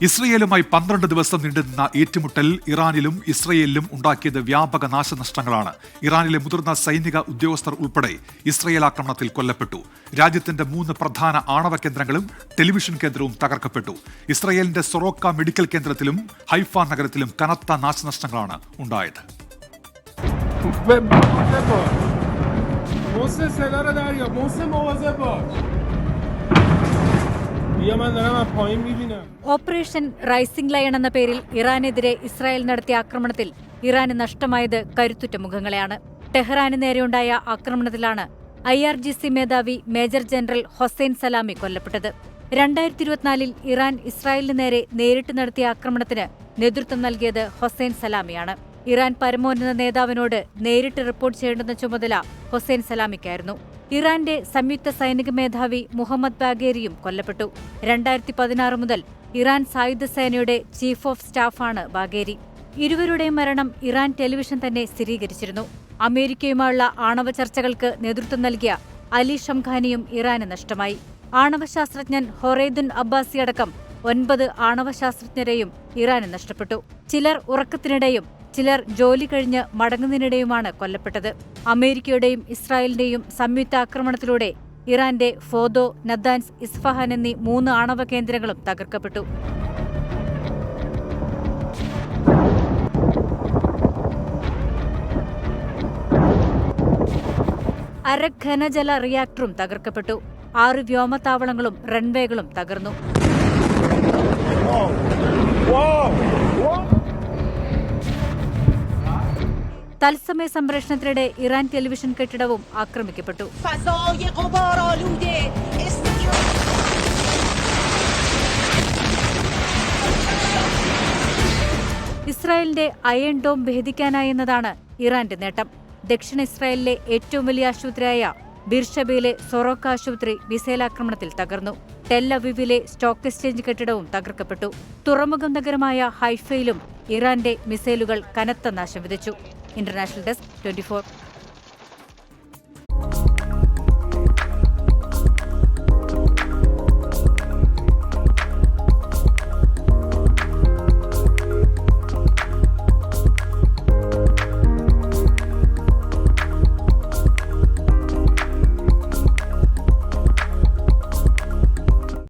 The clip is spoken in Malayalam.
ഇസ്രയേലുമായി പന്ത്രണ്ട് ദിവസം നീണ്ടുനിന്ന ഏറ്റുമുട്ടൽ ഇറാനിലും ഇസ്രയേലിലും ഉണ്ടാക്കിയത് വ്യാപക നാശനഷ്ടങ്ങളാണ് ഇറാനിലെ മുതിർന്ന സൈനിക ഉദ്യോഗസ്ഥർ ഉൾപ്പെടെ ഇസ്രയേൽ ആക്രമണത്തിൽ കൊല്ലപ്പെട്ടു രാജ്യത്തിന്റെ മൂന്ന് പ്രധാന ആണവ കേന്ദ്രങ്ങളും ടെലിവിഷൻ കേന്ദ്രവും തകർക്കപ്പെട്ടു ഇസ്രയേലിന്റെ സൊറോക്ക മെഡിക്കൽ കേന്ദ്രത്തിലും ഹൈഫ നഗരത്തിലും കനത്ത നാശനഷ്ടങ്ങളാണ് ഉണ്ടായത് محسن صدا رو دریا محسن مواظب باش ഓപ്പറേഷൻ റൈസിംഗ് ലൈൻ എന്ന പേരിൽ ഇറാനെതിരെ ഇസ്രായേൽ നടത്തിയ ആക്രമണത്തിൽ ഇറാന് നഷ്ടമായത് കരുത്തുറ്റ മുഖങ്ങളെയാണ് ടെഹ്റാന് നേരെയുണ്ടായ ആക്രമണത്തിലാണ് ഐ ആർ ജി സി മേധാവി മേജർ ജനറൽ ഹൊസൈൻ സലാമി കൊല്ലപ്പെട്ടത്. രണ്ടായിരത്തി ഇരുപത്തിനാലിൽ ഇറാൻ ഇസ്രായേലിന് നേരെ നേരിട്ട് നടത്തിയ ആക്രമണത്തിന് നേതൃത്വം നൽകിയത് ഹൊസൈൻ സലാമിയാണ്. ഇറാൻ പരമോന്നത നേതാവിനോട് നേരിട്ട് റിപ്പോർട്ട് ചെയ്യേണ്ടുന്ന ചുമതല ഹൊസൈൻ സലാമിക്കായിരുന്നു. ഇറാന്റെ സംയുക്ത സൈനിക മേധാവി മുഹമ്മദ് ബാഗേരിയും കൊല്ലപ്പെട്ടു. രണ്ടായിരത്തി പതിനാറ് മുതൽ ഇറാൻ സായുധ സേനയുടെ ചീഫ് ഓഫ് സ്റ്റാഫാണ് ബാഗേരി. ഇരുവരുടെയും മരണം ഇറാൻ ടെലിവിഷൻ തന്നെ സ്ഥിരീകരിച്ചിരുന്നു. അമേരിക്കയുമായുള്ള ആണവ ചർച്ചകൾക്ക് നേതൃത്വം നൽകിയ അലി ഷംഖാനിയും ഇറാന് നഷ്ടമായി. ആണവ ശാസ്ത്രജ്ഞൻ ഹൊറൈദുൻ അബ്ബാസി അടക്കം ഒൻപത് ആണവ ശാസ്ത്രജ്ഞരെയും ഇറാന് നഷ്ടപ്പെട്ടു. ചിലർ ഉറക്കത്തിനിടെയും ചിലർ ജോലി കഴിഞ്ഞ് മടങ്ങുന്നതിനിടെയുമാണ് കൊല്ലപ്പെട്ടത്. അമേരിക്കയുടെയും ഇസ്രായേലിന്റെയും സംയുക്ത ആക്രമണത്തിലൂടെ ഇറാന്റെ ഫോദോ നദാൻസ് ഇസ്ഫഹാൻ എന്നീ മൂന്ന് ആണവ കേന്ദ്രങ്ങളും തകർക്കപ്പെട്ടു. അരഘനജല റിയാക്ടറും തകർക്കപ്പെട്ടു. ആറ് വ്യോമത്താവളങ്ങളും റൺവേകളും തകർന്നു. തത്സമയ സംപ്രേഷണത്തിനിടെ ഇറാൻ ടെലിവിഷൻ കെട്ടിടവും ആക്രമിക്കപ്പെട്ടു. ഇസ്രായേലിന്റെ അയൺ ഡോം ഭേദിക്കാനായെന്നതാണ് ഇറാന്റെ നേട്ടം. ദക്ഷിണ ഇസ്രായേലിലെ ഏറ്റവും വലിയ ആശുപത്രിയായ ബിർഷബയിലെ സൊറോക്ക ആശുപത്രി മിസൈലാക്രമണത്തിൽ തകർന്നു. ടെല്ലവിവിലെ സ്റ്റോക്ക് എക്സ്ചേഞ്ച് കെട്ടിടവും തകർക്കപ്പെട്ടു. തുറമുഖം നഗരമായ ഹൈഫയിലും ഇറാന്റെ മിസൈലുകൾ കനത്ത നാശം വിതച്ചു. International desk twenty